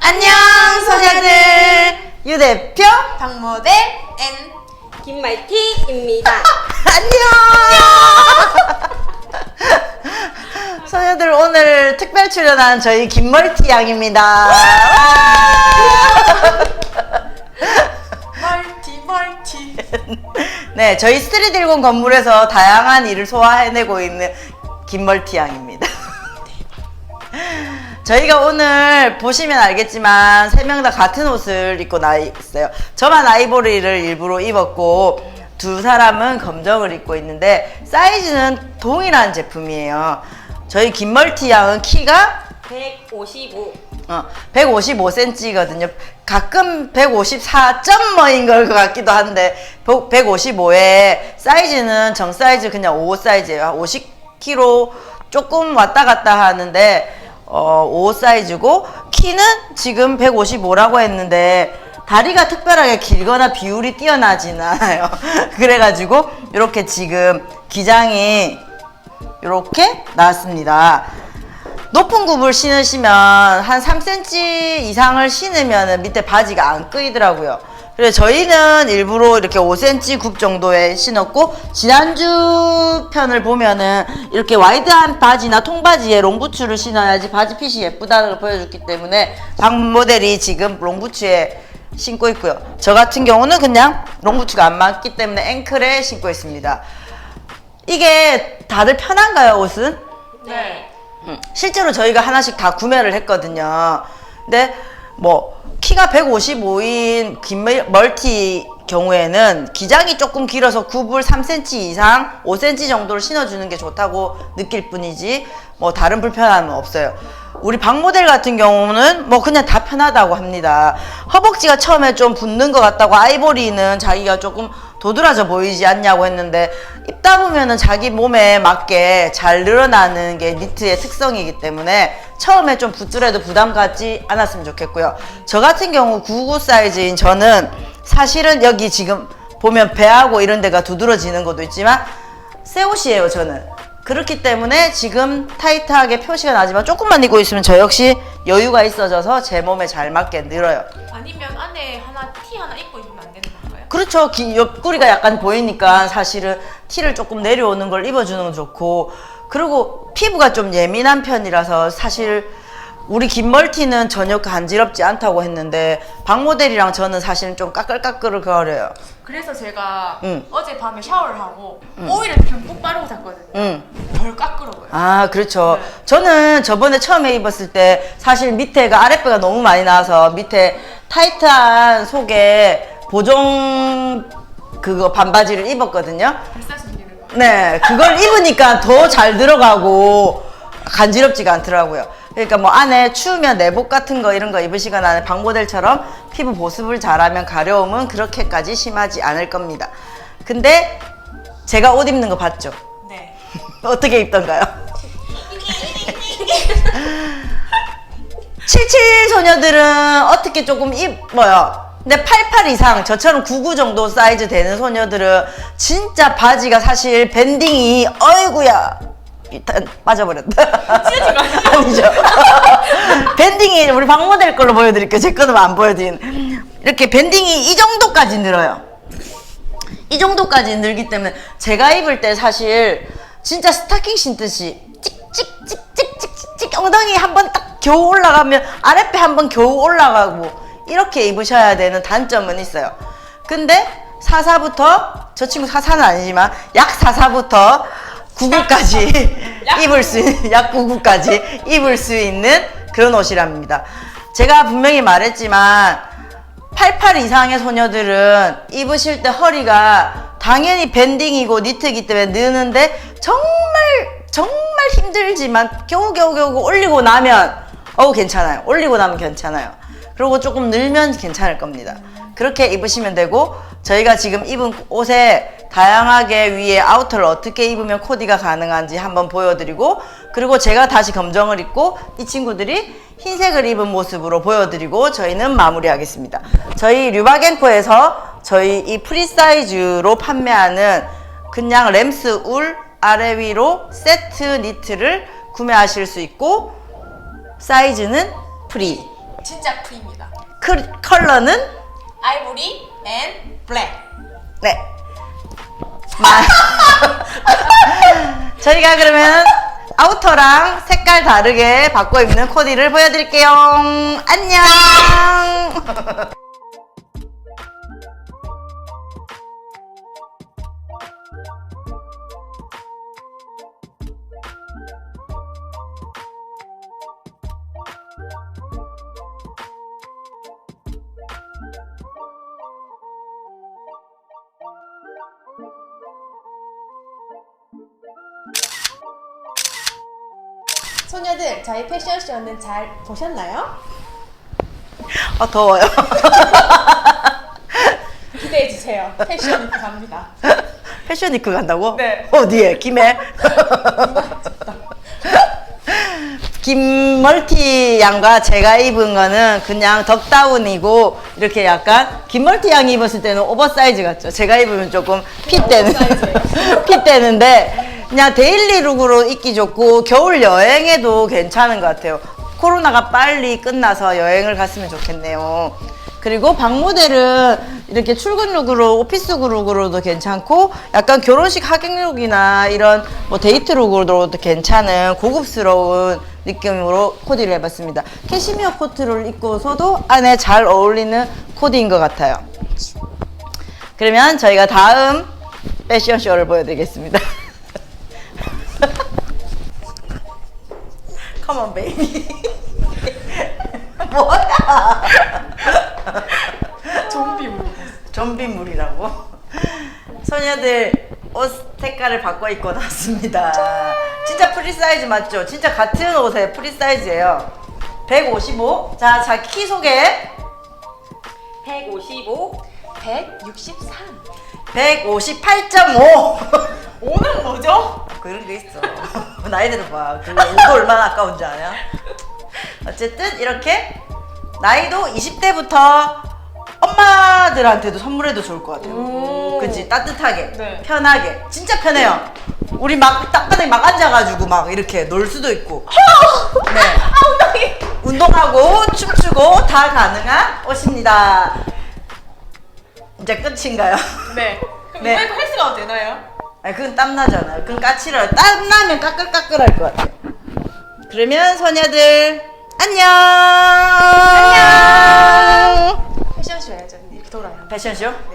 안녕 소녀들. 유 대표 박모델 N. 김말티입니다. 안녕! 소녀들 오늘 특별 출연한 저희 김멀티 양입니다. 멀티 멀티 네 저희 스트리트일공 건물에서 다양한 일을 소화해내고 있는 김멀티 양입니다 저희가 오늘 보시면 알겠지만 세 명 다 같은 옷을 입고 나 있어요. 저만 아이보리를 일부러 입었고 두 사람은 검정을 입고 있는데 사이즈는 동일한 제품이에요. 저희 김멀티 양은 키가 155. 어, 155cm거든요. 가끔 154점 뭐인 걸 것 같기도 한데 155에 사이즈는 정 사이즈 그냥 5 사이즈예요. 50kg 조금 왔다 갔다 하는데 어, 5 사이즈고 키는 지금 155라고 했는데 다리가 특별하게 길거나 비율이 뛰어나지는 않아요. 그래가지고 이렇게 지금 기장이 이렇게 나왔습니다. 높은 굽을 신으시면 한 3cm 이상을 신으면 밑에 바지가 안 끄이더라고요. 그래서 저희는 일부러 이렇게 5cm 굽 정도에 신었고 지난주 편을 보면은 이렇게 와이드한 바지나 통바지에 롱부츠를 신어야지 바지 핏이 예쁘다는 걸 보여줬기 때문에 박 모델이 지금 롱부츠에 신고 있고요. 저 같은 경우는 그냥 롱부츠가 안 맞기 때문에 앵클에 신고 있습니다. 이게 다들 편한가요, 옷은? 네 음, 실제로 저희가 하나씩 다 구매를 했거든요. 근데 뭐 키가 155인 김멀티 경우에는 기장이 조금 길어서 굽을 3cm 이상, 5cm 정도를 신어주는 게 좋다고 느낄 뿐이지 뭐 다른 불편함은 없어요. 우리 박 모델 같은 경우는 뭐 그냥 다 편하다고 합니다. 허벅지가 처음에 좀 붓는 것 같다고 아이보리는 자기가 조금 도드라져 보이지 않냐고 했는데 입다 보면은 자기 몸에 맞게 잘 늘어나는 게 니트의 특성이기 때문에 처음에 좀 붓더라도 부담 갖지 않았으면 좋겠고요. 저 같은 경우 99 사이즈인 저는 사실은 여기 지금 보면 배하고 이런 데가 두드러지는 것도 있지만 새 옷이에요 저는 그렇기 때문에 지금 타이트하게 표시가 나지만 조금만 입고 있으면 저 역시 여유가 있어져서 제 몸에 잘 맞게 늘어요 아니면 안에 하나 티 하나 입고 입으면 안 건가요? 그렇죠. 기- 옆구리가 약간 보이니까 사실은 티를 조금 내려오는 걸 입어주는 건 좋고 그리고 피부가 좀 예민한 편이라서 사실 우리 김멀티는 전혀 간지럽지 않다고 했는데 박 모델이랑 저는 사실은 좀 까끌까끌을 거려요. 그래서 제가 응. 어젯밤에 샤워를 하고 오일을 듬뿍 바르고 잤거든요 응. 덜 깎으러고요 아, 그렇죠. 네. 저는 저번에 처음에 입었을 때 사실 밑에가 아랫배가 너무 많이 나와서 밑에 타이트한 속에 보정 그거 반바지를 입었거든요. 네, 그걸 입으니까 더 잘 들어가고 간지럽지가 않더라고요. 그러니까 뭐 안에 추우면 내복 같은 거 이런 거 입으시거나 방 모델처럼 피부 보습을 잘하면 가려움은 그렇게까지 심하지 않을 겁니다. 근데 제가 옷 입는 거 봤죠? 네 어떻게 입던가요? 77 소녀들은 어떻게 조금 입어요. 근데 88 이상, 저처럼 99 정도 사이즈 되는 소녀들은 진짜 바지가 사실 밴딩이, 어이구야. 일단 빠져버렸다. 찢어진 거 아니에요? 아니죠. 밴딩이, 우리 박모델 걸로 보여드릴게요. 제 거는 안 보여드린. 이렇게 밴딩이 이 정도까지 늘어요. 이 정도까지 늘기 때문에 제가 입을 때 사실 진짜 스타킹 신듯이 찍찍찍찍찍찍 엉덩이 한 번 딱 겨우 올라가면 아랫배 한 번 겨우 올라가고 이렇게 입으셔야 되는 단점은 있어요. 근데 사사부터 저 친구 사사는 아니지만 약 사사부터 99까지 입을 수 있는 약 99까지 입을 수 있는 그런 옷이랍니다. 제가 분명히 말했지만 88 이상의 소녀들은 입으실 때 허리가 당연히 밴딩이고 니트이기 때문에 느는데 정말 정말 힘들지만 겨우겨우 겨우 올리고 나면 어우 괜찮아요. 올리고 나면 괜찮아요. 그리고 조금 늘면 괜찮을 겁니다. 그렇게 입으시면 되고 저희가 지금 입은 옷에 다양하게 위에 아우터를 어떻게 입으면 코디가 가능한지 한번 보여드리고 그리고 제가 다시 검정을 입고 이 친구들이 흰색을 입은 모습으로 보여드리고 저희는 마무리하겠습니다. 저희 류바겐코에서 저희 이 프리사이즈로 판매하는 그냥 램스 울 아래 위로 세트 니트를 구매하실 수 있고 사이즈는 프리. 진짜 프리입니다. 크- 컬러는 아이보리 앤 블랙. 네. 마- 저희가 그러면 아우터랑 색깔 다르게 바꿔 입는 코디를 보여드릴게요. 안녕. 소녀들 저희 패션쇼는 잘 보셨나요? 어 더워요. 기대해 주세요. 패션 갑니다. 패션 위크 간다고? 네. 어디에? 김해? 김멀티 양과 제가 입은 거는 그냥 덕다운이고 이렇게 약간 김멀티 양이 입었을 때는 오버사이즈 같죠. 제가 입으면 조금 오버사이즈예요. 핏되는데 그냥 데일리 룩으로 입기 좋고 겨울 여행에도 괜찮은 것 같아요. 코로나가 빨리 끝나서 여행을 갔으면 좋겠네요. 그리고 방모델은 이렇게 출근 룩으로 오피스 룩으로도 괜찮고 약간 결혼식 하객 룩이나 이런 뭐 데이트 룩으로도 괜찮은 고급스러운 느낌으로 코디를 해봤습니다. 캐시미어 코트를 입고서도 안에 잘 어울리는 코디인 것 같아요. 그러면 저희가 다음 패션쇼를 보여드리겠습니다. on, baby. 뭐야? 좀비 좀비물이라고? 소녀들 옷 색깔을 바꿔 입고 나왔습니다. 진짜 프리 사이즈 맞죠? 진짜 같은 옷에 프리 사이즈예요. 155. 자, 자 키 소개. 155. 163. 158.5. 오는 뭐죠? 그런 게 있어. 나이 들어봐. 그 옷도 얼마나 아까운지 아냐? 어쨌든 이렇게 나이도 20대부터 엄마들한테도 선물해도 좋을 것 같아요. 오. 그치? 따뜻하게, 네. 편하게. 진짜 편해요. 우리 막 딱바닥에 막 앉아가지고 막 이렇게 놀 수도 있고. 네. 운동하고 춤추고 다 가능한 옷입니다. 이제 끝인가요? 네. 그럼 네. 이번에도 헬스 가도 되나요? 아니 그건 땀나잖아요. 그건 까칠해요. 땀나면 까끌까끌할 것 같아요. 그러면 소녀들 안녕. 안녕. 패션쇼 해야죠. 이렇게 돌아요. 패션쇼? 네.